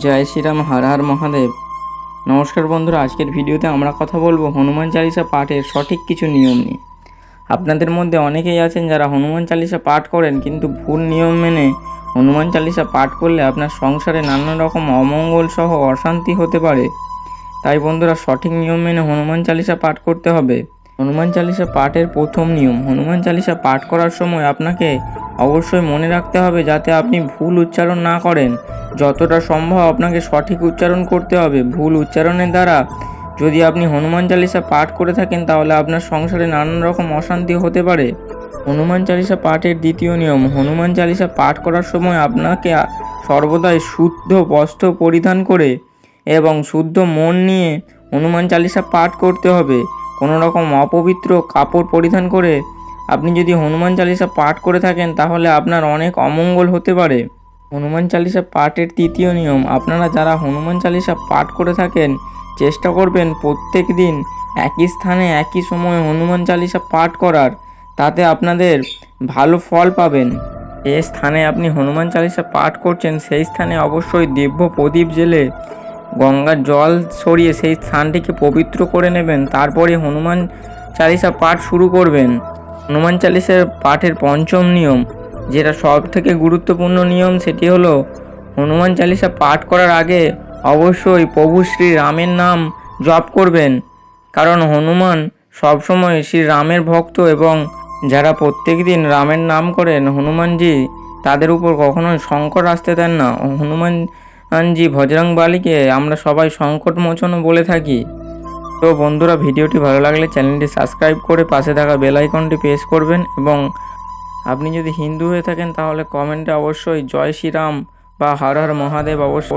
জয় শ্রীরাম, হর হর মহাদেব। নমস্কার বন্ধুরা, আজকের ভিডিওতে আমরা কথা বলব হনুমান চালিসা পাঠের সঠিক কিছু নিয়ম নিয়ে। আপনাদের মধ্যে অনেকেই আছেন যারা হনুমান চালিসা পাঠ করেন, কিন্তু ভুল নিয়ম মেনে হনুমান চালিসা পাঠ করলে আপনার সংসারে নানা রকম অমঙ্গল সহ অশান্তি হতে পারে। তাই বন্ধুরা, সঠিক নিয়ম মেনে হনুমান চালিসা পাঠ করতে হবে। হনুমান চালিসা পাঠের প্রথম নিয়ম। হনুমান চালিসা পাঠ করার সময় আপনাকে অবশ্যই মনে রাখতে হবে যাতে আপনি ভুল উচ্চারণ না করেন। যতটা সম্ভব আপনাকে সঠিক উচ্চারণ করতে হবে। ভুল উচ্চারণের দ্বারা যদি আপনি হনুমান চালিসা পাঠ করে থাকেন, তাহলে আপনার সংসারে নানান রকম অশান্তি হতে পারে। হনুমান চালিসা পাঠের দ্বিতীয় নিয়ম। হনুমান চালিসা পাঠ করার সময় আপনাকে সর্বদাই শুদ্ধ বস্ত্র পরিধান করে এবং শুদ্ধ মন নিয়ে হনুমান চালিসা পাঠ করতে হবে। কোনো রকম অপবিত্র কাপড় পরিধান করে আপনি যদি হনুমান চালিসা পাঠ করে থাকেন, তাহলে আপনার অনেক অমঙ্গল হতে পারে। হনুমান চালিসা পাঠের তৃতীয় নিয়ম, আপনারা যারা হনুমান চালিসা পাঠ করে থাকেন, চেষ্টা করবেন প্রত্যেক দিন একই স্থানে একই সময়ে হনুমান চালিসা পাঠ করার, তাতে আপনাদের ভালো ফল পাবেন। যে স্থানে আপনি হনুমান চালিসা পাঠ করছেন, সেই স্থানে অবশ্যই দিব্য প্রদীপ জেলে গঙ্গার জল সরিয়ে সেই স্থানটিকে পবিত্র করে নেবেন। তারপরে হনুমান চালিসা পাঠ শুরু করবেন। হনুমান চালিসার পাঠের পঞ্চম নিয়ম, যেটা সব থেকে গুরুত্বপূর্ণ নিয়ম, সেটি হলো হনুমান চালিসা পাঠ করার আগে অবশ্যই প্রভু শ্রী রামের নাম জপ করবেন। কারণ হনুমান সবসময় শ্রী রামের ভক্ত এবং যারা প্রত্যেক দিন রামের নাম করেন, হনুমানজি তাদের উপর কখনোই সংকট আসতে দেন না। হনুমানজি ভজরং বালিকে আমরা সবাই সংকট মোচন বলে থাকি। তো বন্ধুরা, ভিডিওটি ভালো লাগলে চ্যানেলটি সাবস্ক্রাইব করে পাশে থাকা বেল আইকনটি প্রেস করবেন এবং আপনি যদি হিন্দু হয়ে থাকেন তাহলে কমেন্টে অবশ্যই জয় শ্রীরাম বা হর হর মহাদেব অবশ্যই